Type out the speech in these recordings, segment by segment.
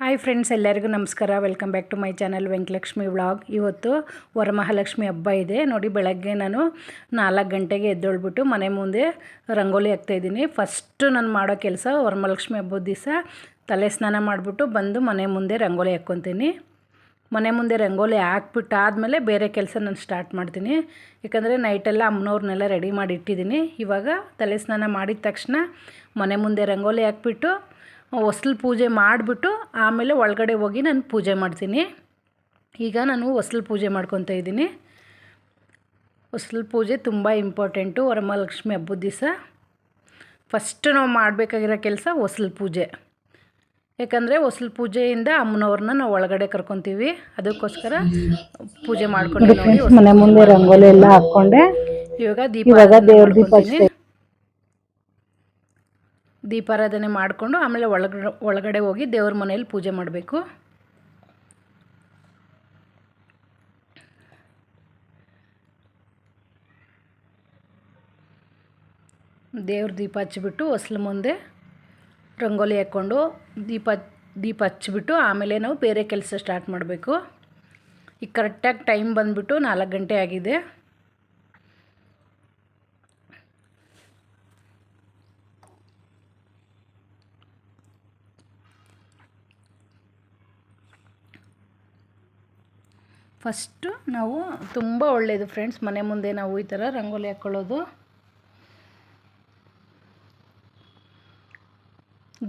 Hi friends ಎಲ್ಲರಿಗೂ ನಮಸ್ಕಾರ. Welcome back to my channel Venkalakshmi vlog ಇವತ್ತು ವರಮಹಾಲಕ್ಷ್ಮಿ ಹಬ್ಬ ಇದೆ. ನೋಡಿ, ಬೆಳಗ್ಗೆ ನಾನು ನಾಲ್ಕು ಗಂಟೆಗೆ ಎದ್ದೊಳ್ಬಿಟ್ಟು ಮನೆ ಮುಂದೆ ರಂಗೋಲಿ ಹಾಕ್ತಾಯಿದ್ದೀನಿ ಫಸ್ಟು ನಾನು ಮಾಡೋ ಕೆಲಸ ವರಮಹಾಲಕ್ಷ್ಮಿ ಹಬ್ಬದ ದಿವಸ ತಲೆ ಸ್ನಾನ ಮಾಡಿಬಿಟ್ಟು ಬಂದು ಮನೆ ಮುಂದೆ ರಂಗೋಲಿ ಹಾಕ್ಕೊತೀನಿ. ಮನೆ ಮುಂದೆ ರಂಗೋಲಿ ಹಾಕ್ಬಿಟ್ಟು ಆದಮೇಲೆ ಬೇರೆ ಕೆಲಸ ನಾನು ಸ್ಟಾರ್ಟ್ ಮಾಡ್ತೀನಿ. ಯಾಕಂದರೆ ನೈಟೆಲ್ಲ ಅಮ್ಮನವ್ರನ್ನೆಲ್ಲ ರೆಡಿ ಮಾಡಿ ಇಟ್ಟಿದ್ದೀನಿ. ಇವಾಗ ತಲೆ ಸ್ನಾನ ಮಾಡಿದ ತಕ್ಷಣ ಮನೆ ಮುಂದೆ ರಂಗೋಲಿ ಹಾಕ್ಬಿಟ್ಟು ಹೊಸ್ಲು ಪೂಜೆ ಮಾಡಿಬಿಟ್ಟು ಆಮೇಲೆ ಒಳಗಡೆ ಹೋಗಿ ನಾನು ಪೂಜೆ ಮಾಡ್ತೀನಿ. ಈಗ ನಾನು ಹೊಸ್ಲು ಪೂಜೆ ಮಾಡ್ಕೊತಾ ಇದ್ದೀನಿ. ಹೊಸ್ಲು ಪೂಜೆ ತುಂಬ ಇಂಪಾರ್ಟೆಂಟು. ವರಮಹಾಲಕ್ಷ್ಮಿ ಹಬ್ಬದ ದಿವಸ. ಫಸ್ಟ್ ನಾವು ಮಾಡಬೇಕಾಗಿರೋ ಕೆಲಸ ಹೊಸ್ಲು ಪೂಜೆ. ಯಾಕಂದರೆ ಹೊಸ್ಲು ಪೂಜೆಯಿಂದ ಅಮ್ಮನವ್ರನ್ನ ನಾವು ಒಳಗಡೆ ಕರ್ಕೊತೀವಿ. ಅದಕ್ಕೋಸ್ಕರ ಪೂಜೆ ಮಾಡ್ಕೊಂಡು ಮನೆ ಮುಂದೆ ರಂಗೋಲಿ ಎಲ್ಲ ಹಾಕೊಂಡೆ ಇವಾಗ ದೀಪ ದೇವ್ರ ದೀಪ. ದೀಪಾರಾಧನೆ ಮಾಡಿಕೊಂಡು ಆಮೇಲೆ ಒಳಗಡೆ ಒಳಗಡೆ ಹೋಗಿ ದೇವ್ರ ಮನೆಯಲ್ಲಿ ಪೂಜೆ ಮಾಡಬೇಕು. ದೇವ್ರ ದೀಪ ಹಚ್ಚಿಬಿಟ್ಟು ಹೊಸ್ಲು ಮುಂದೆ ರಂಗೋಲಿ ಹಾಕ್ಕೊಂಡು ದೀಪ ದೀಪ ಹಚ್ಚಿಬಿಟ್ಟು ಆಮೇಲೆ ನಾವು ಬೇರೆ ಕೆಲಸ ಸ್ಟಾರ್ಟ್ ಮಾಡಬೇಕು. ಈಗ ಕರೆಕ್ಟಾಗಿ ಟೈಮ್ ಬಂದುಬಿಟ್ಟು ನಾಲ್ಕು ಗಂಟೆ ಆಗಿದೆ. ಫಸ್ಟು ನಾವು ತುಂಬ ಒಳ್ಳೆಯದು ಫ್ರೆಂಡ್ಸ್, ಮನೆ ಮುಂದೆ ನಾವು ಈ ಥರ ರಂಗೋಲಿ ಹಾಕ್ಕೊಳ್ಳೋದು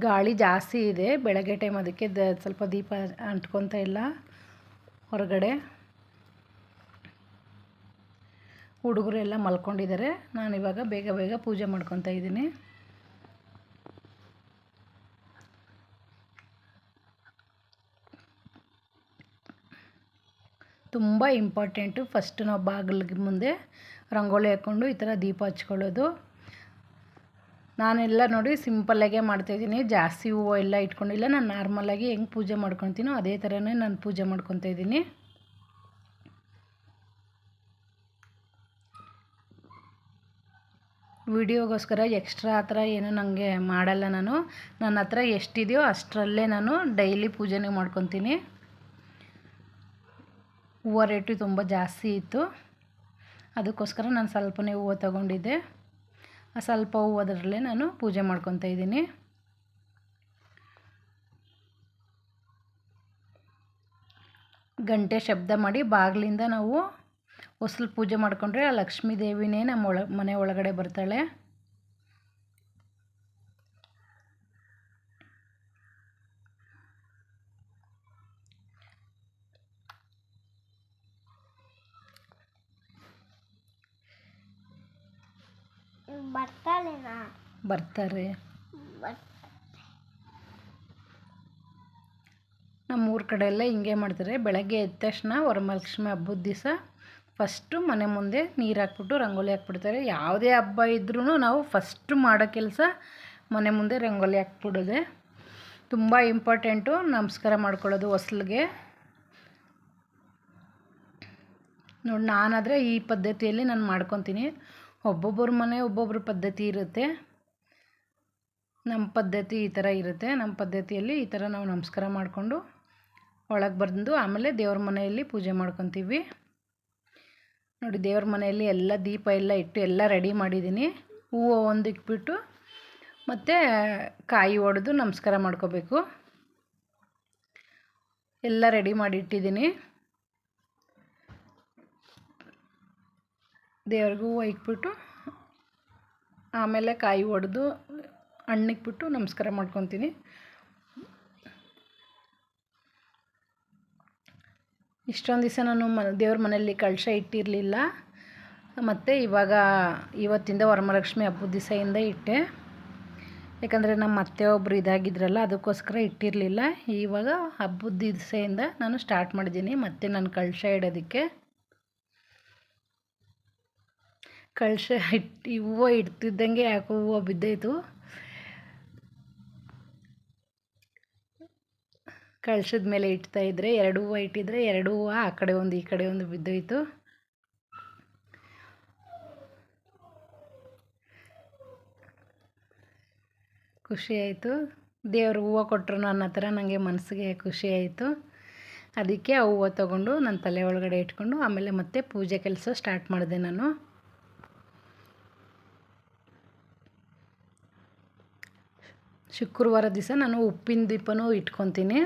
ಗಾಳಿ ಜಾಸ್ತಿ ಇದೆ, ಬೆಳಗ್ಗೆ ಟೈಮ್ ಅದಕ್ಕೆ ದ, ಸ್ವಲ್ಪ ದೀಪ ಅಂಟ್ಕೊತ ಇಲ್ಲ, ಹೊರಗಡೆ. ಹುಡುಗರು ಎಲ್ಲ ಮಲ್ಕೊಂಡಿದ್ದಾರೆ, ನಾನಿವಾಗ ಬೇಗ ಬೇಗ ಪೂಜೆ ಮಾಡ್ಕೊತಾ ಇದ್ದೀನಿ. ತುಂಬ ಇಂಪಾರ್ಟೆಂಟು. ಫಸ್ಟ್ ನಾವು ಬಾಗಿಲಿಗೆ ಮುಂದೆ ರಂಗೋಲಿ ಹಾಕ್ಕೊಂಡು ಈ ಥರ ದೀಪ ಹಚ್ಕೊಳ್ಳೋದು. ನಾನೆಲ್ಲ ನೋಡಿ ಸಿಂಪಲ್ಲಾಗೆ ಮಾಡ್ತಾಯಿದ್ದೀನಿ ಜಾಸ್ತಿ ಹೂವು ಎಲ್ಲ ಇಟ್ಕೊಂಡಿಲ್ಲ ನಾನು ನಾರ್ಮಲಾಗಿ ಹೆಂಗೆ ಪೂಜೆ ಮಾಡ್ಕೊತೀನೋ ಅದೇ ಥರನೇ ನಾನು ಪೂಜೆ ಮಾಡ್ಕೊತಾ ಇದ್ದೀನಿ. ವಿಡಿಯೋಗೋಸ್ಕರ ಎಕ್ಸ್ಟ್ರಾ ಆ ಥರ ಏನು ನನಗೆ ಮಾಡಲ್ಲ ನಾನು. ನನ್ನ ಹತ್ರ ಎಷ್ಟಿದೆಯೋ ಅಷ್ಟರಲ್ಲೇ ನಾನು ಡೈಲಿ ಪೂಜೆನೇ ಮಾಡ್ಕೊತೀನಿ ಹೂವು ರೇಟು ತುಂಬ ಜಾಸ್ತಿ ಇತ್ತು. ಅದಕ್ಕೋಸ್ಕರ ನಾನು ಸ್ವಲ್ಪನೇ ಹೂವು ತಗೊಂಡಿದ್ದೆ. ಆ ಸ್ವಲ್ಪ ಹೂವದರಲ್ಲೇ ನಾನು ಪೂಜೆ ಮಾಡ್ಕೊತಾ ಇದ್ದೀನಿ. ಗಂಟೆ ಶಬ್ದ ಮಾಡಿ ಬಾಗಿಲಿಂದ ನಾವು ಹೊಸ್ಲು ಪೂಜೆ ಮಾಡಿಕೊಂಡ್ರೆ ಆ ಲಕ್ಷ್ಮೀ ದೇವಿನೇ ನಮ್ಮ ಒಳ ಮನೆ ಒಳಗಡೆ ಬರ್ತಾಳೆ. ಬರ್ತಾಳೆನಾ? ಬರ್ತಾರೆ. ನಮ್ಮ ಊರ ಕಡೆ ಎಲ್ಲ ಹಿಂಗೆ ಮಾಡ್ತಾರೆ. ಬೆಳಗ್ಗೆ ಎದ್ದ ತಕ್ಷಣ ವರಮಹಾಲಕ್ಷ್ಮಿ ಹಬ್ಬದ ದಿವಸ ಫಸ್ಟು ಮನೆ ಮುಂದೆ ನೀರು ಹಾಕ್ಬಿಟ್ಟು ರಂಗೋಲಿ ಹಾಕ್ಬಿಡ್ತಾರೆ. ಯಾವುದೇ ಹಬ್ಬ ಇದ್ರೂ ನಾವು ಫಸ್ಟು ಮಾಡೋ ಕೆಲಸ ಮನೆ ಮುಂದೆ ರಂಗೋಲಿ ಹಾಕ್ಬಿಡೋದೆ. ತುಂಬ ಇಂಪಾರ್ಟೆಂಟು ನಮಸ್ಕಾರ ಮಾಡ್ಕೊಳ್ಳೋದು ಹೊಸ್ಲಿಗೆ. ನೋಡಿ ನಾನಾದರೆ ಈ ಪದ್ಧತಿಯಲ್ಲಿ ನಾನು ಮಾಡ್ಕೊತೀನಿ. ಒಬ್ಬೊಬ್ಬರ ಮನೆ ಒಬ್ಬೊಬ್ಬರ ಪದ್ಧತಿ ಇರುತ್ತೆ. ನಮ್ಮ ಪದ್ಧತಿ ಈ ಥರ ಇರುತ್ತೆ. ನಮ್ಮ ಪದ್ಧತಿಯಲ್ಲಿ ಈ ಥರ ನಾವು ನಮಸ್ಕಾರ ಮಾಡಿಕೊಂಡು ಒಳಗೆ ಬಂದು ಆಮೇಲೆ ದೇವ್ರ ಮನೆಯಲ್ಲಿ ಪೂಜೆ ಮಾಡ್ಕೊತೀವಿ. ನೋಡಿ, ದೇವ್ರ ಮನೆಯಲ್ಲಿ ಎಲ್ಲ ದೀಪ ಎಲ್ಲ ಇಟ್ಟು ಎಲ್ಲ ರೆಡಿ ಮಾಡಿದ್ದೀನಿ. ಹೂವು ಒಂದು ಇಕ್ಬಿಟ್ಟು ಮತ್ತು ಕಾಯಿ ಒಡೆದು ನಮಸ್ಕಾರ ಮಾಡ್ಕೋಬೇಕು. ಎಲ್ಲ ರೆಡಿ ಮಾಡಿ ದೇವ್ರಿಗೂ ಹೂವು ಇಕ್ಬಿಟ್ಟು ಆಮೇಲೆ ಕಾಯಿ ಒಡೆದು ಹಣ್ಣಿಕ್ಬಿಟ್ಟು ನಮಸ್ಕಾರ ಮಾಡ್ಕೊತೀನಿ. ಇಷ್ಟೊಂದು ದಿವಸ ನಾನು ಮ ದೇವ್ರ ಮನೆಯಲ್ಲಿ ಕಳಶ ಇಟ್ಟಿರಲಿಲ್ಲ. ಮತ್ತು ಇವಾಗ ಇವತ್ತಿಂದ ವರಮಹಾಲಕ್ಷ್ಮಿ ಹಬ್ಬದ ದಿವಸದಿಂದ ಇಟ್ಟೆ. ಯಾಕಂದರೆ ನಮ್ಮ ಅತ್ತೆ ಒಬ್ಬರು ಇದಾಗಿದ್ರಲ್ಲ, ಅದಕ್ಕೋಸ್ಕರ ಇಟ್ಟಿರಲಿಲ್ಲ. ಇವಾಗ ಹಬ್ಬದ ದಿವಸದಿಂದ ನಾನು ಸ್ಟಾರ್ಟ್ ಮಾಡಿದ್ದೀನಿ. ಮತ್ತು ನಾನು ಕಳಶ ಇಡೋದಕ್ಕೆ. ಕಳಶ ಇಟ್ಟು ಹೂವು ಇಡ್ತಿದ್ದಂಗೆ ಯಾಕೋ ಹೂವು ಬಿದ್ದಾಯಿತು ಕಳಶದ ಮೇಲೆ ಇದ್ದರೆ ಎರಡು ಹೂವು ಇಟ್ಟಿದ್ರೆ ಎರಡು ಹೂವು ಆ ಕಡೆ ಒಂದು, ಈ ಕಡೆ ಒಂದು ಬಿದ್ದೋಯ್ತು. ಖುಷಿ ಆಯಿತು. ದೇವರು ಹೂವು ಕೊಟ್ಟರು ನನ್ನ ಹತ್ರ ನನಗೆ ಮನಸ್ಸಿಗೆ ಖುಷಿ ಆಯಿತು. ಅದಕ್ಕೆ ಆ ಹೂವು ತೊಗೊಂಡು ನನ್ನ ತಲೆ ಒಳಗಡೆ ಇಟ್ಕೊಂಡು ಆಮೇಲೆ ಮತ್ತೆ ಪೂಜೆ ಕೆಲಸ ಸ್ಟಾರ್ಟ್ ಮಾಡಿದೆ ನಾನು. ಶುಕ್ರವಾರ ದಿವಸ ನಾನು ಉಪ್ಪಿನ ದೀಪನೂ ಇಟ್ಕೊತೀನಿ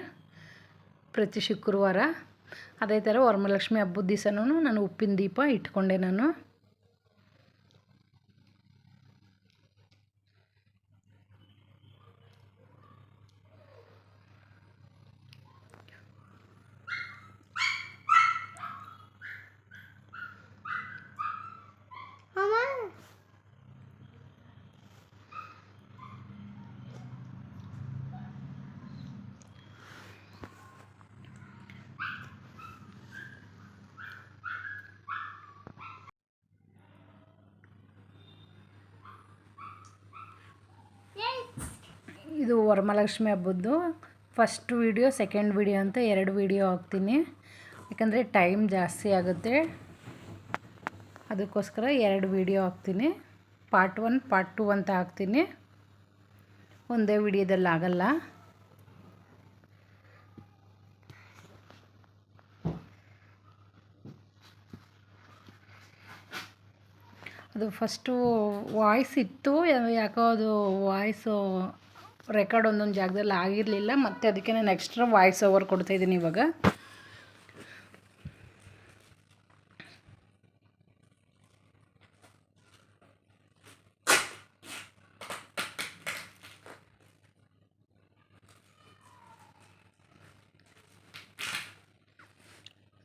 ಪ್ರತಿ ಶುಕ್ರವಾರ. ಅದೇ ಥರ ವರಮಹಾಲಕ್ಷ್ಮಿ ಹಬ್ಬದ ದಿವಸನೂ ನಾನು ಉಪ್ಪಿನ ದೀಪ ಇಟ್ಕೊಂಡೆ ನಾನು. ಇದು ವರಮಹಾಲಕ್ಷ್ಮಿ ಹಬ್ಬದ್ದು. ಫಸ್ಟ್ ವೀಡಿಯೋ ಸೆಕೆಂಡ್ ವೀಡಿಯೋ ಅಂತ ಎರಡು ವೀಡಿಯೋ ಹಾಕ್ತೀನಿ. ಯಾಕಂದರೆ ಟೈಮ್ ಜಾಸ್ತಿ ಆಗುತ್ತೆ. ಅದಕ್ಕೋಸ್ಕರ ಎರಡು ವೀಡಿಯೋ ಹಾಕ್ತೀನಿ. ಪಾರ್ಟ್ ಒನ್ ಪಾರ್ಟ್ ಟು ಅಂತ ಹಾಕ್ತೀನಿ. ಒಂದೇ ವಿಡಿಯೋದಲ್ಲಿ ಆಗಲ್ಲ. ಅದು ಫಸ್ಟು ವಾಯ್ಸ್ ಇತ್ತು. ಯಾಕೋ ಅದು ವಾಯ್ಸು ರೆಕಾರ್ಡ್ ಒಂದೊಂದು ಜಾಗದಲ್ಲಿ ಆಗಿರಲಿಲ್ಲ, ಮತ್ತು ಅದಕ್ಕೆ ನಾನು ಎಕ್ಸ್ಟ್ರಾ ವಾಯ್ಸ್ ಓವರ್ ಕೊಡ್ತಾಯಿದ್ದೀನಿ ಇವಾಗ.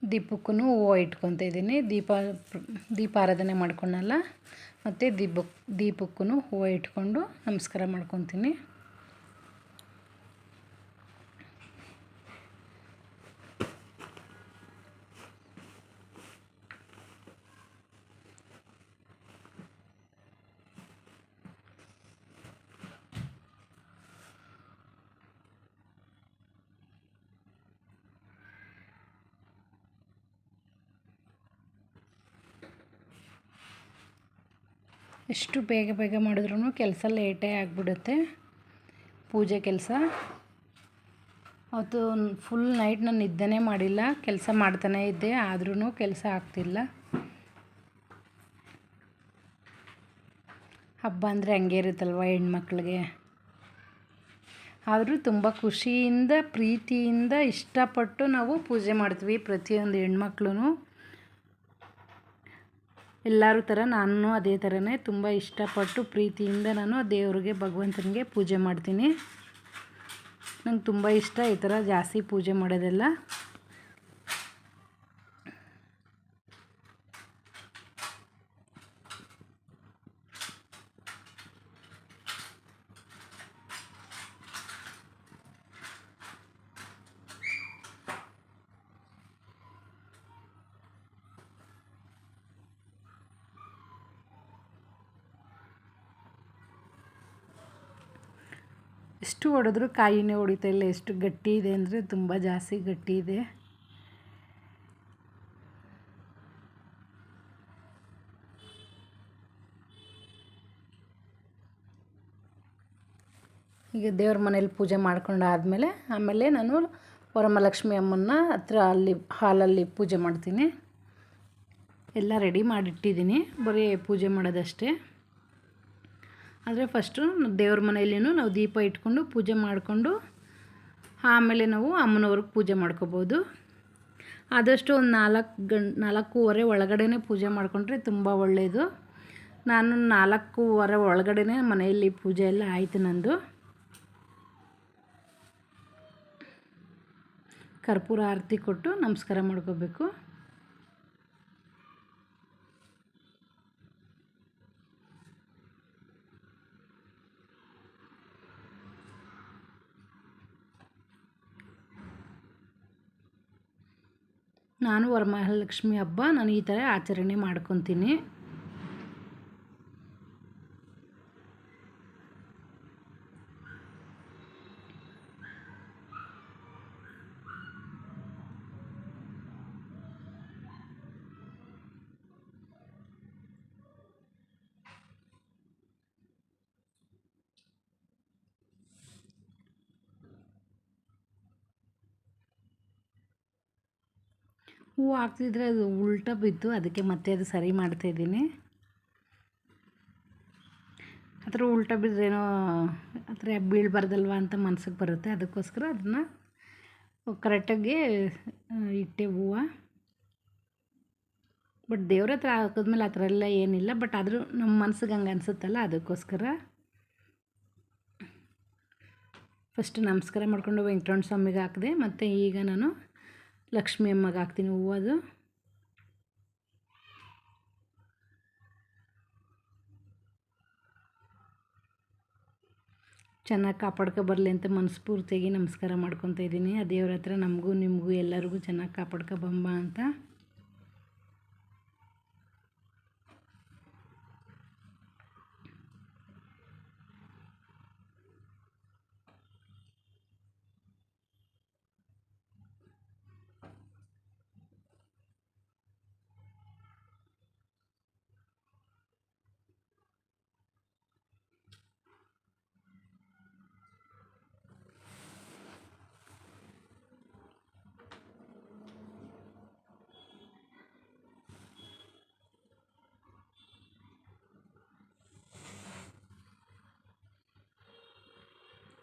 ದೀಪಕ್ಕೂ ಹೂವು ಇಟ್ಕೊತ ಇದ್ದೀನಿ. ದೀಪ, ದೀಪಾರಾಧನೆ ಮಾಡ್ಕೊಳಲ್ಲ ಮತ್ತು ದೀಪಕ್ ದೀಪಕ್ಕೂ ಹೂವು ಇಟ್ಕೊಂಡು ನಮಸ್ಕಾರ ಮಾಡ್ಕೊತೀನಿ. ಎಷ್ಟು ಬೇಗ ಬೇಗ ಮಾಡಿದ್ರೂ ಕೆಲಸ ಲೇಟೇ ಆಗಿಬಿಡುತ್ತೆ. ಪೂಜೆ ಕೆಲಸ. ಅವತ್ತು ಫುಲ್ ನೈಟ್ ನಾನು ನಿದ್ದೆನೇ ಮಾಡಿಲ್ಲ. ಕೆಲಸ ಮಾಡ್ತಾನೆ ಇದ್ದೆ ಆದ್ರೂ ಕೆಲಸ ಆಗ್ತಿಲ್ಲ. ಹಬ್ಬ ಅಂದರೆ ಹಂಗೆ ಇರುತ್ತಲ್ವ ಹೆಣ್ಮಕ್ಳಿಗೆ? ಆದರೂ ತುಂಬ ಖುಷಿಯಿಂದ, ಪ್ರೀತಿಯಿಂದ ಇಷ್ಟಪಟ್ಟು ನಾವು ಪೂಜೆ ಮಾಡ್ತೀವಿ ಪ್ರತಿಯೊಂದು ಹೆಣ್ಮಕ್ಳು ಎಲ್ಲರೂ ಥರ ನಾನು ಅದೇ ಥರನೇ ತುಂಬ ಇಷ್ಟಪಟ್ಟು ಪ್ರೀತಿಯಿಂದ ನಾನು ದೇವರಿಗೆ, ಭಗವಂತನಿಗೆ ಪೂಜೆ ಮಾಡ್ತೀನಿ. ನಂಗೆ ತುಂಬ ಇಷ್ಟ ಈ ಥರ ಜಾಸ್ತಿ ಪೂಜೆ ಮಾಡೋದೆಲ್ಲ. ಎಷ್ಟು ಹೊಡೆದ್ರೂ ಕಾಯಿನೇ ಹೊಡಿತಾ ಇಲ್ಲ. ಎಷ್ಟು ಗಟ್ಟಿ ಇದೆ ಅಂದರೆ ತುಂಬ ಜಾಸ್ತಿ ಗಟ್ಟಿ ಇದೆ. ಈಗ ದೇವ್ರ ಮನೇಲಿ ಪೂಜೆ ಮಾಡ್ಕೊಂಡು ಆದಮೇಲೆ ಆಮೇಲೆ ನಾನು ವರಮಹಾಲಕ್ಷ್ಮಿ ಅಮ್ಮನ್ನ ಹತ್ರ ಅಲ್ಲಿ ಹಾಲಲ್ಲಿ ಪೂಜೆ ಮಾಡ್ತೀನಿ. ಎಲ್ಲ ರೆಡಿ ಮಾಡಿಟ್ಟಿದ್ದೀನಿ. ಬರೀ ಪೂಜೆ ಮಾಡೋದಷ್ಟೇ. ಆದರೆ ಫಸ್ಟು ದೇವ್ರ ಮನೆಯಲ್ಲಿನೂ ನಾವು ದೀಪ ಇಟ್ಕೊಂಡು ಪೂಜೆ ಮಾಡಿಕೊಂಡು ಆಮೇಲೆ ನಾವು ಅಮ್ಮನವ್ರಿಗೆ ಪೂಜೆ ಮಾಡ್ಕೋಬೋದು. ಆದಷ್ಟು ಒಂದು ನಾಲ್ಕು ಗಂಟೆ ನಾಲ್ಕೂವರೆ ಒಳಗಡೆನೇ ಪೂಜೆ ಮಾಡಿಕೊಂಡ್ರೆ ತುಂಬ ಒಳ್ಳೆಯದು ನಾನು ನಾಲ್ಕೂವರೆ ಒಳಗಡೆನೇ ಮನೆಯಲ್ಲಿ ಪೂಜೆ ಎಲ್ಲ ಆಯಿತು ನಂದು. ಕರ್ಪೂರ ಆರತಿ ಕೊಟ್ಟು ನಮಸ್ಕಾರ ಮಾಡ್ಕೋಬೇಕು. ನಾನು ವರಮಹಾಲಕ್ಷ್ಮಿ ಹಬ್ಬ ನಾನು ಈ ಥರ ಆಚರಣೆ ಮಾಡ್ಕೊತೀನಿ. ಹೂವು ಹಾಕ್ತಿದ್ರೆ ಅದು ಉಲ್ಟ ಬಿದ್ದು ಅದಕ್ಕೆ ಮತ್ತೆ ಅದು ಸರಿ ಮಾಡ್ತಾಯಿದ್ದೀನಿ ಆ ಥರ ಉಲ್ಟ ಬಿದ್ದರೇನೋ ಆ ಥರ ಬೀಳ್ಬಾರ್ದಲ್ವ ಅಂತ ಮನ್ಸಿಗೆ ಬರುತ್ತೆ. ಅದಕ್ಕೋಸ್ಕರ ಅದನ್ನು ಕರೆಕ್ಟಾಗಿ ಇಟ್ಟೆ ಹೂವು. ಬಟ್ ದೇವ್ರ ಹತ್ರ ಹಾಕಿದ್ಮೇಲೆ ಆ ಥರ ಎಲ್ಲ ಏನಿಲ್ಲ. ಬಟ್ ಆದರೂ ನಮ್ಮ ಮನ್ಸಿಗೆ ಹಂಗೆ ಅನಿಸುತ್ತಲ್ಲ, ಅದಕ್ಕೋಸ್ಕರ. ಫಸ್ಟ್ ನಮಸ್ಕಾರ ಮಾಡ್ಕೊಂಡು ವೆಂಕಟರಮಣ ಸ್ವಾಮಿಗೆ ಹಾಕಿದೆ, ಮತ್ತು ಈಗ ನಾನು ಲಕ್ಷ್ಮಿ ಅಮ್ಮಗೆ ಹಾಕ್ತೀನಿ ಹೂವು ಅದು. ಚೆನ್ನಾಗಿ ಕಾಪಾಡ್ಕೊ ಬರಲಿ ಅಂತ ಮನಸ್ಫೂರ್ತಿಯಾಗಿ ನಮಸ್ಕಾರ ಮಾಡ್ಕೊತಾ ಇದ್ದೀನಿ. ಆ ದೇವ್ರ ಹತ್ರ ನಮಗೂ ನಿಮಗೂ ಎಲ್ಲರಿಗೂ ಚೆನ್ನಾಗಿ ಕಾಪಾಡ್ಕೊ ಬಂಬ ಅಂತ.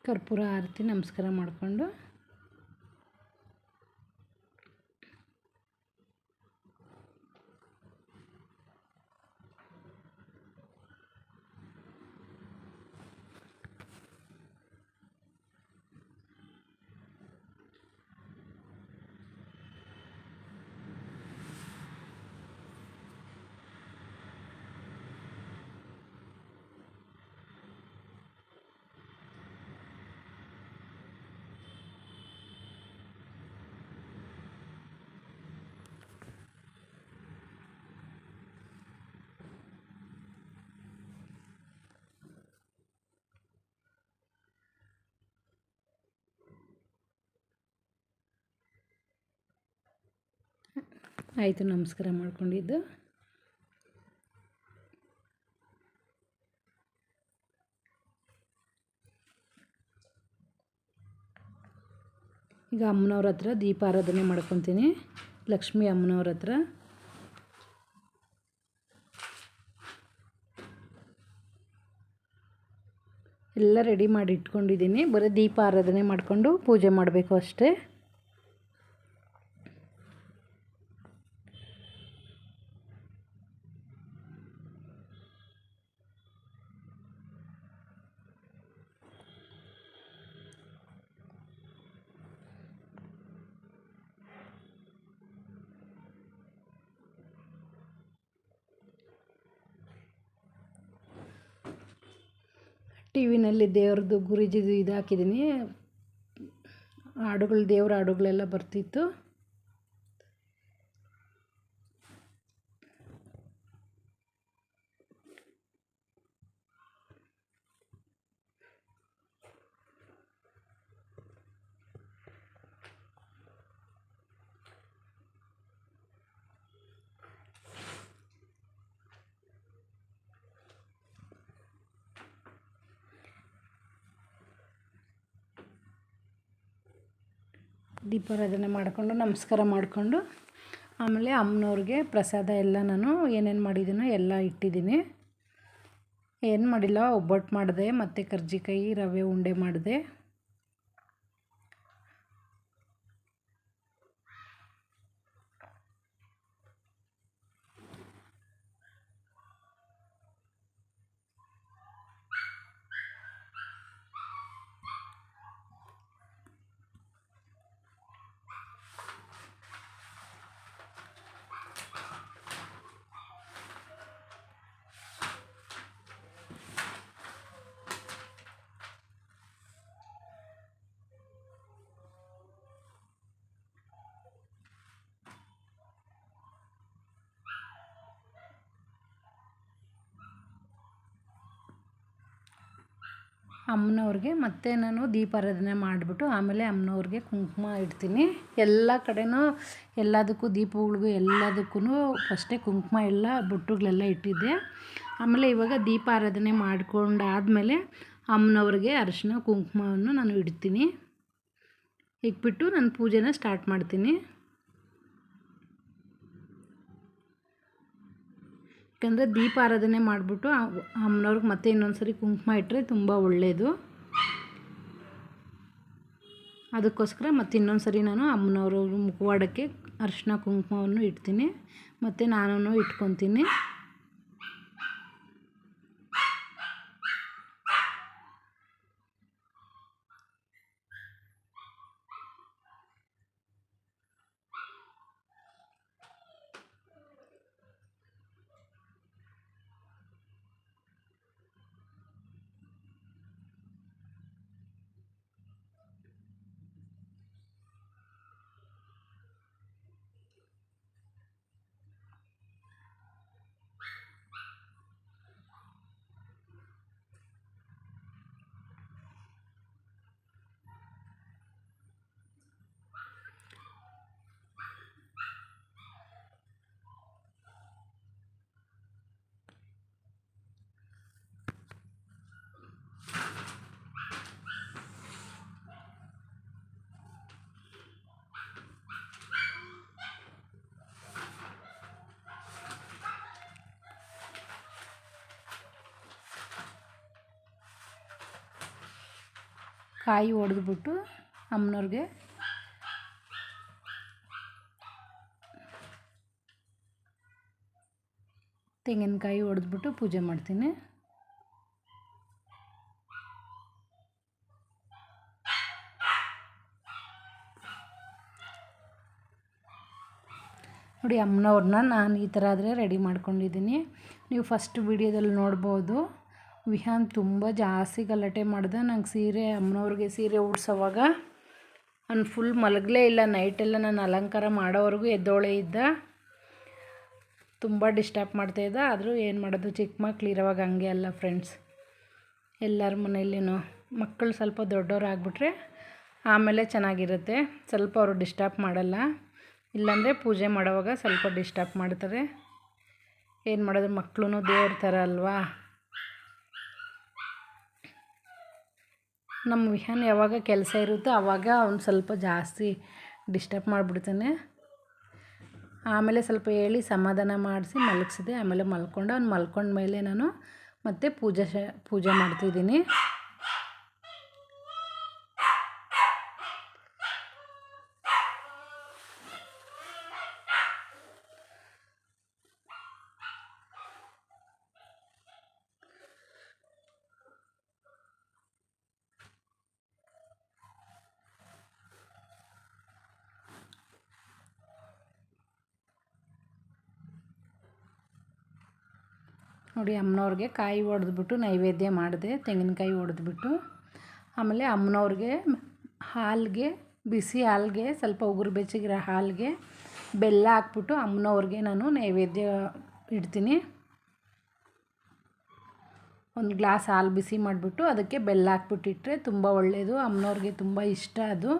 ಕರ್ಪೂರ ಆರತಿ ನಮಸ್ಕಾರ ಮಾಡಿಕೊಂಡು ಆಯಿತು, ನಮಸ್ಕಾರ ಮಾಡ್ಕೊಂಡಿದ್ದು. ಈಗ ಅಮ್ಮನವ್ರ ಹತ್ರ ದೀಪಾರಾಧನೆ ಮಾಡ್ಕೊತೀನಿ. ಲಕ್ಷ್ಮೀ ಅಮ್ಮನವ್ರ ಹತ್ರ. ಎಲ್ಲ ರೆಡಿ ಮಾಡಿ ಇಟ್ಕೊಂಡಿದ್ದೀನಿ. ಬರೀ ದೀಪ ಆರಾಧನೆ ಮಾಡಿಕೊಂಡು ಪೂಜೆ ಮಾಡಬೇಕು ಅಷ್ಟೇ. ವಿನಲ್ಲಿ ದೇವ್ರದ್ದು ಗುರೂಜಿದು ಇದು ಹಾಕಿದ್ದೀನಿ ಹಾಡುಗಳು ದೇವ್ರ ಹಾಡುಗಳೆಲ್ಲ ಬರ್ತಿತ್ತು. ದೀಪಾರಾಧನೆ ಮಾಡಿಕೊಂಡು, ನಮಸ್ಕಾರ ಮಾಡಿಕೊಂಡು, ಆಮೇಲೆ ಅಮ್ಮನವ್ರಿಗೆ ಪ್ರಸಾದ ಎಲ್ಲ ನಾನು ಏನೇನು ಮಾಡಿದ್ದೀನೋ ಎಲ್ಲ ಇಟ್ಟಿದ್ದೀನಿ. ಏನು ಮಾಡಿಲ್ಲ, ಒಬ್ಬಟ್ಟು ಮಾಡಿದೆ, ಮತ್ತು ಕರ್ಜಿಕಾಯಿ, ರವೆ ಉಂಡೆ ಮಾಡಿದೆ. ಅಮ್ಮನವ್ರಿಗೆ ಮತ್ತೆ ನಾನು ದೀಪಾರಾಧನೆ ಮಾಡಿಬಿಟ್ಟು ಆಮೇಲೆ ಅಮ್ಮನವ್ರಿಗೆ ಕುಂಕುಮ ಇಡ್ತೀನಿ. ಎಲ್ಲ ಕಡೆನೂ ಎಲ್ಲದಕ್ಕೂ ದೀಪಗಳಿಗೂ ಎಲ್ಲದಕ್ಕೂ ಫಸ್ಟೇ ಕುಂಕುಮ ಎಲ್ಲ ಬೊಟ್ಟುಗಳೆಲ್ಲ ಇಟ್ಟಿದ್ದೆ. ಆಮೇಲೆ ಇವಾಗ ದೀಪಾರಾಧನೆ ಮಾಡ್ಕೊಂಡಾದಮೇಲೆ ಅಮ್ಮನವ್ರಿಗೆ ಅರಿಶಿನ ಕುಂಕುಮವನ್ನು ನಾನು ಇಡ್ತೀನಿ. ಇಟ್ಬಿಟ್ಟು ನಾನು ಪೂಜೆನ ಸ್ಟಾರ್ಟ್ ಮಾಡ್ತೀನಿ. ಯಾಕಂದರೆ ದೀಪ ಆರಾಧನೆ ಮಾಡಿಬಿಟ್ಟು ಅಮ್ಮನವ್ರಿಗೆ ಮತ್ತೆ ಇನ್ನೊಂದು ಸರಿ ಕುಂಕುಮ ಇಟ್ಟರೆ ತುಂಬ ಒಳ್ಳೆಯದು ಅದಕ್ಕೋಸ್ಕರ ಮತ್ತೆ ಇನ್ನೊಂದು ಸರಿ ನಾನು ಅಮ್ಮನವರು ಮುಖವಾಡಕ್ಕೆ ಅರಿಶಿನ ಕುಂಕುಮವನ್ನು ಇಡ್ತೀನಿ. ಮತ್ತು ನಾನು ಇಟ್ಕೊತೀನಿ. ಕಾಯಿ ಒಡೆದ್ಬಿಟ್ಟು ಅಮ್ಮನವ್ರಿಗೆ ತೆಂಗಿನಕಾಯಿ ಒಡೆದ್ಬಿಟ್ಟು ಪೂಜೆ ಮಾಡ್ತೀನಿ. ನೋಡಿ, ಅಮ್ಮನವ್ರನ್ನ ನಾನು ಈ ಥರ ಆದರೆ ರೆಡಿ ಮಾಡ್ಕೊಂಡಿದ್ದೀನಿ. ನೀವು ಫಸ್ಟ್ ವಿಡಿಯೋದಲ್ಲಿ ನೋಡ್ಬೋದು. ವಿಹಾನ್ ತುಂಬ ಜಾಸ್ತಿ ಗಲಾಟೆ ಮಾಡ್ದೆ. ನಂಗೆ ಸೀರೆ, ಅಮ್ಮನವ್ರಿಗೆ ಸೀರೆ ಉಡ್ಸೋವಾಗ ಅವ್ನು ಫುಲ್ ಮಲಗಲೇ ಇಲ್ಲ. ನೈಟೆಲ್ಲ ನಾನು ಅಲಂಕಾರ ಮಾಡೋವರೆಗೂ ಎದ್ದೋಳೆ ಇದ್ದ. ತುಂಬ ಡಿಸ್ಟರ್ಬ್ ಮಾಡ್ತಾಯಿದ್ದ ಆದರೂ ಏನು ಮಾಡೋದು? ಚಿಕ್ಕ ಮಕ್ಳು ಇರೋವಾಗ ಹಂಗೆ ಅಲ್ಲ ಫ್ರೆಂಡ್ಸ್ ಎಲ್ಲರ ಮನೆಯಲ್ಲಿನೂ ಮಕ್ಕಳು ಸ್ವಲ್ಪ ದೊಡ್ಡವ್ರು ಆಗಿಬಿಟ್ರೆ ಆಮೇಲೆ ಚೆನ್ನಾಗಿರುತ್ತೆ. ಸ್ವಲ್ಪ ಅವರು ಡಿಸ್ಟರ್ಬ್ ಮಾಡಲ್ಲ. ಇಲ್ಲಾಂದರೆ ಪೂಜೆ ಮಾಡೋವಾಗ ಸ್ವಲ್ಪ ಡಿಸ್ಟರ್ಬ್ ಮಾಡ್ತಾರೆ. ಏನು ಮಾಡೋದು? ಮಕ್ಕಳು ದೇವ್ರ ಥರ ಅಲ್ವಾ? ನಮ್ಮ ವಿಹಾನ್ ಯಾವಾಗ ಕೆಲಸ ಇರುತ್ತೋ ಆವಾಗ ಅವ್ನು ಸ್ವಲ್ಪ ಜಾಸ್ತಿ ಡಿಸ್ಟರ್ಬ್ ಮಾಡಿಬಿಡ್ತಾನೆ. ಆಮೇಲೆ ಸ್ವಲ್ಪ ಹೇಳಿ ಸಮಾಧಾನ ಮಾಡಿಸಿ ಮಲಗಿಸಿದೆ. ಆಮೇಲೆ ಮಲ್ಕೊಂಡು. ಅವ್ನು ಮಲ್ಕೊಂಡ ಮೇಲೆ ನಾನು ಮತ್ತೆ ಪೂಜೆ ಶ, ಪೂಜೆ ಮಾಡ್ತಿದ್ದೀನಿ. ನೋಡಿ ಅಮ್ಮನವ್ರಿಗೆ ಕಾಯಿ ಒಡೆದ್ಬಿಟ್ಟು ನೈವೇದ್ಯ ಮಾಡಿದೆ, ತೆಂಗಿನಕಾಯಿ ಒಡೆದ್ಬಿಟ್ಟು. ಆಮೇಲೆ ಅಮ್ಮನವ್ರಿಗೆ ಹಾಲಿಗೆ, ಬಿಸಿ ಹಾಲಿಗೆ, ಸ್ವಲ್ಪ ಉಗುರು ಬೆಚ್ಚಗಿರೋ ಹಾಲಿಗೆ ಬೆಲ್ಲ ಹಾಕ್ಬಿಟ್ಟು ಅಮ್ಮನವ್ರಿಗೆ ನಾನು ನೈವೇದ್ಯ ಇಡ್ತೀನಿ. ಒಂದು ಗ್ಲಾಸ್ ಹಾಲು ಬಿಸಿ ಮಾಡಿಬಿಟ್ಟು ಅದಕ್ಕೆ ಬೆಲ್ಲ ಹಾಕ್ಬಿಟ್ಟಿಟ್ರೆ ತುಂಬ ಒಳ್ಳೆಯದು ಅಮ್ಮನವ್ರಿಗೆ ತುಂಬ ಇಷ್ಟ ಅದು.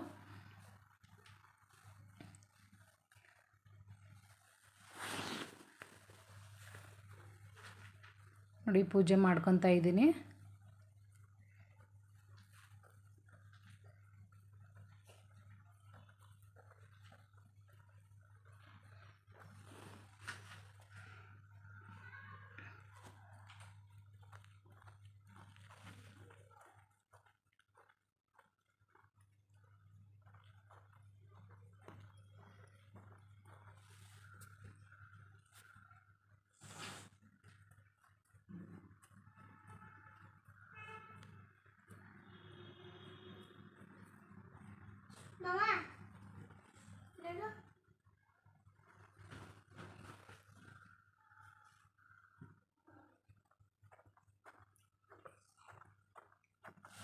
ನೋಡಿ ಪೂಜೆ ಮಾಡ್ಕೊತಾ ಇದ್ದೀನಿ.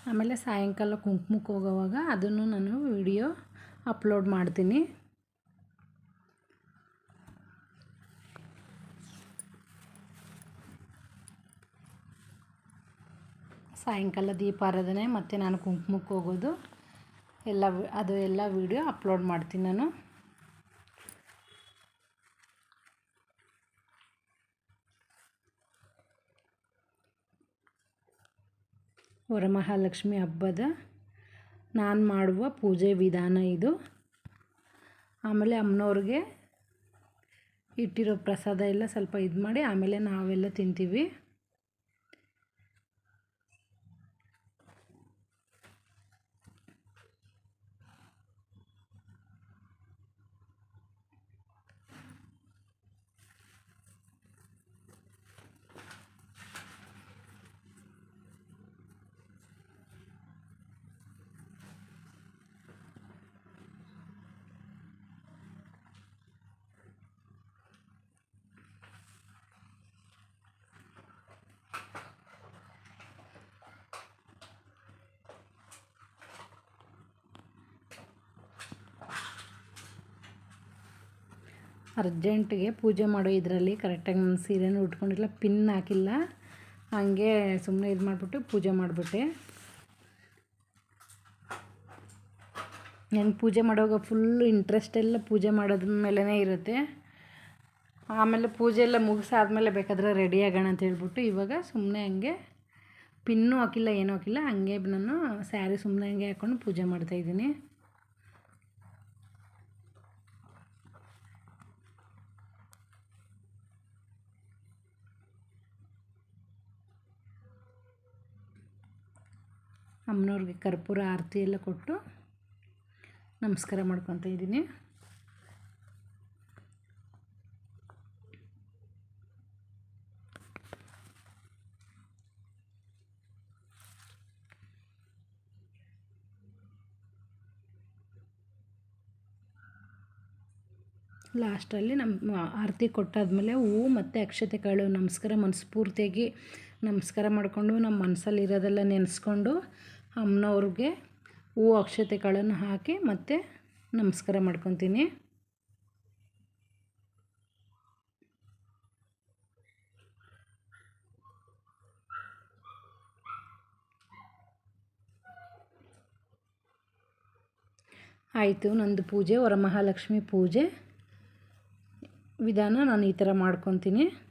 ಆಮೇಲೆ ಸಾಯಂಕಾಲ ಕುಂಕುಮಕ್ಕೆ ಹೋಗೋವಾಗ ಅದನ್ನು ನಾನು ವಿಡಿಯೋ ಅಪ್ಲೋಡ್ ಮಾಡ್ತೀನಿ. ಸಾಯಂಕಾಲ ದೀಪಾರಾಧನೆ, ಮತ್ತು ನಾನು ಕುಂಕುಮಕ್ಕೆ ಹೋಗೋದು, ಎಲ್ಲ ಅದು ಎಲ್ಲ ವಿಡಿಯೋ ಅಪ್ಲೋಡ್ ಮಾಡ್ತೀನಿ ನಾನು. ವರಮಹಾಲಕ್ಷ್ಮಿ ಹಬ್ಬದ ನಾನು ಮಾಡುವ ಪೂಜೆ ವಿಧಾನ ಇದು. ಆಮೇಲೆ ಅಮ್ಮನವ್ರಿಗೆ ಇಟ್ಟಿರೋ ಪ್ರಸಾದ ಎಲ್ಲ ಸ್ವಲ್ಪ ಇದು ಮಾಡಿ ಆಮೇಲೆ ನಾವೆಲ್ಲ ತಿಂತೀವಿ. ಅರ್ಜೆಂಟಿಗೆ ಪೂಜೆ ಮಾಡೋ ಇದರಲ್ಲಿ ಕರೆಕ್ಟಾಗಿ ನಾನು ಸೀರೆನೂ ಉಟ್ಕೊಂಡಿಲ್ಲ, ಪಿನ್ ಹಾಕಿಲ್ಲ. ಹಾಗೆ ಸುಮ್ಮನೆ ಇದು ಮಾಡಿಬಿಟ್ಟು ಪೂಜೆ ಮಾಡಿಬಿಟ್ಟೆ. ನಾನು ಪೂಜೆ ಮಾಡುವಾಗ ಫುಲ್ಲು ಇಂಟ್ರೆಸ್ಟ್ ಎಲ್ಲ ಪೂಜೆ ಮಾಡೋದ್ರ ಮೇಲೇ ಇರುತ್ತೆ. ಆಮೇಲೆ ಪೂಜೆ ಎಲ್ಲ ಮುಗಿಸಾದ್ಮೇಲೆ ಬೇಕಾದರೆ ರೆಡಿ ಆಗೋಣ ಅಂತ ಹೇಳ್ಬಿಟ್ಟು ಇವಾಗ ಸುಮ್ಮನೆ ಹಂಗೆ ಪಿನ್ನು ಹಾಕಿಲ್ಲ, ಏನೂ ಹಾಕಿಲ್ಲ, ಹಂಗೆ ನಾನು ಸ್ಯಾರಿ ಸುಮ್ಮನೆ ಹಂಗೆ ಹಾಕ್ಕೊಂಡು ಪೂಜೆ ಮಾಡ್ತಾಯಿದ್ದೀನಿ ಅಮ್ಮನವ್ರಿಗೆ ಕರ್ಪೂರ ಆರತಿ ಎಲ್ಲ ಕೊಟ್ಟು ನಮಸ್ಕಾರ ಮಾಡ್ಕೊತ ಇದ್ದೀನಿ. ಲಾಸ್ಟಲ್ಲಿ ನಮ್ಮ ಆರತಿ ಕೊಟ್ಟಾದಮೇಲೆ ಹೂವು ಮತ್ತು ಅಕ್ಷತೆ ಕಾಳು ನಮಸ್ಕಾರ ಮನಸ್ಫೂರ್ತಿಯಾಗಿ ನಮಸ್ಕಾರ ಮಾಡಿಕೊಂಡು ನಮ್ಮ ಮನಸ್ಸಲ್ಲಿ ಇರೋದೆಲ್ಲ ನೆನೆಸ್ಕೊಂಡು ಅಮ್ಮನವ್ರಿಗೆ ಹೂ ಅಕ್ಷತೆಗಳನ್ನು ಹಾಕಿ ಮತ್ತೆ ನಮಸ್ಕಾರ ಮಾಡ್ಕೊತೀನಿ. ಆಯಿತು, ನಂದು ಪೂಜೆ, ವರಮಹಾಲಕ್ಷ್ಮಿ ಪೂಜೆ. ವಿಧಾನ ನಾನು ಈ ಥರ ಮಾಡ್ಕೊತೀನಿ.